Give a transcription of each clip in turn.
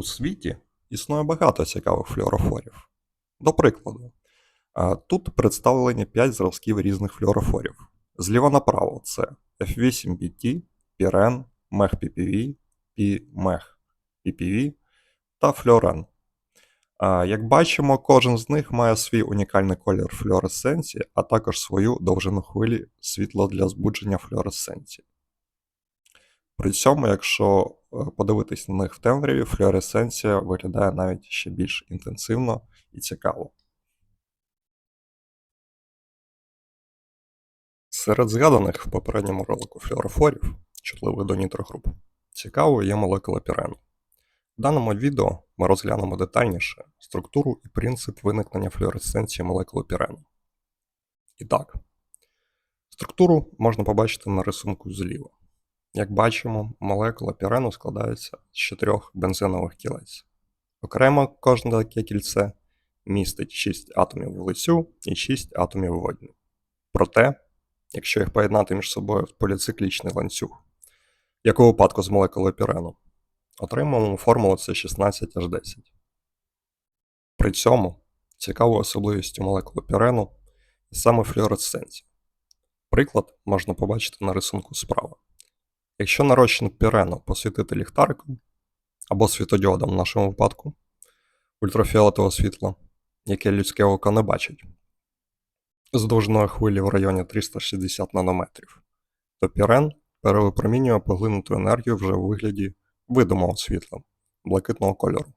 У світі існує багато цікавих флюорофорів. До прикладу, тут представлені 5 зразків різних флюорофорів. Зліва направо це F8BT, Пірен, Мех PPV, P-Мех PPV та Флюорен. Як бачимо, кожен з них має свій унікальний колір флюоресценції, а також свою довжину хвилі світла для збудження флюоресценції. При цьому, якщо е, подивитись на них в темряві, флюоресценція виглядає навіть ще більш інтенсивно і цікаво. Серед згаданих в попередньому ролику флюорофорів, чутливих до нітрогруп, цікавою є молекула пірену. В даному відео ми розглянемо детальніше структуру і принцип виникнення флюоресценції молекули пірену. І так, структуру можна побачити на рисунку зліва. Як бачимо, молекула пірену складається з чотирьох бензинових кілець. Окремо кожне таке кільце містить 6 атомів вуглецю і 6 атомів водню. Проте, якщо їх поєднати між собою в поліциклічний ланцюг, як у випадку з молекулою пірену, отримаємо формулу С16H10. При цьому цікавою особливістю молекули пірену є саме флюоресценція. Приклад можна побачити на рисунку справа. Якщо нарощене пірену посвітити ліхтариком або світодіодом в нашому випадку ультрафіолетового світла, яке людське око не бачить, з довжиною хвилі в районі 360 нанометрів, то пірен перевипромінює поглинуту енергію вже у вигляді видимого світла блакитного кольору.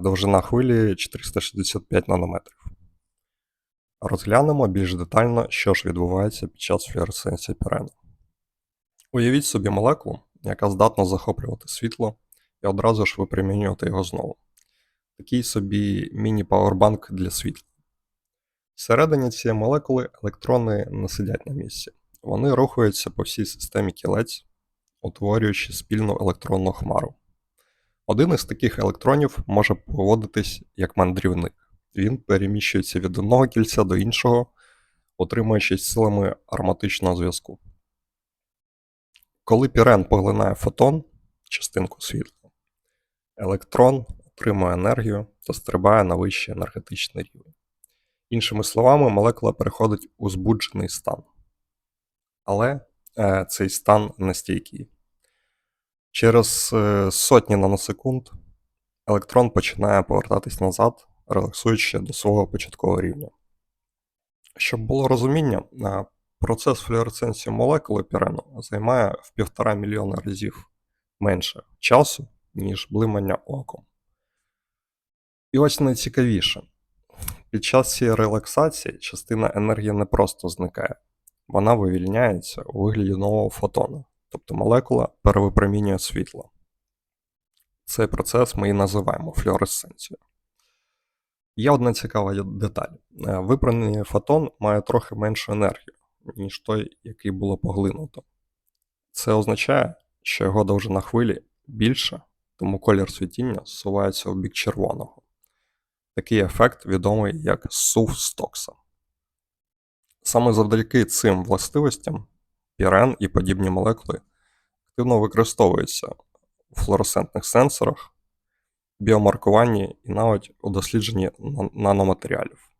Довжина хвилі 465 нанометрів. Розглянемо більш детально, що ж відбувається під час флюоресценції пірену. Уявіть собі молекулу, яка здатна захоплювати світло і одразу ж випромінювати його знову. Такий собі міні-павербанк для світла. Всередині цієї молекули електрони не сидять на місці. Вони рухаються по всій системі кілець, утворюючи спільну електронну хмару. Один із таких електронів може поводитись як мандрівник. Він переміщується від одного кільця до іншого, утримуючись силами ароматичного зв'язку. Коли пірен поглинає фотон, частинку світла, електрон отримує енергію та стрибає на вищий енергетичний рівень. Іншими словами, молекула переходить у збуджений стан. Але е, цей стан нестійкий. Через е, сотні наносекунд електрон починає повертатись назад, релаксуючи до свого початкового рівня. Щоб було розуміння, е, процес флюоресценції молекули пірену займає в півтора мільйона разів менше часу, ніж блимання оком. І ось найцікавіше. Під час цієї релаксації частина енергії не просто зникає, вона вивільняється у вигляді нового фотона, тобто молекула перевипромінює світло. Цей процес ми і називаємо флюоресценцією. Є одна цікава деталь. Е, фотон має трохи меншу енергію, ніж той, який було поглинуто. Це означає, що його довжина хвилі більша, тому колір світіння зсувається в бік червоного. Такий ефект відомий як сув Стокса. Саме завдяки цим властивостям пірен і подібні молекули активно використовуються у флуоресцентних сенсорах, біомаркуванні і навіть у дослідженні наноматеріалів.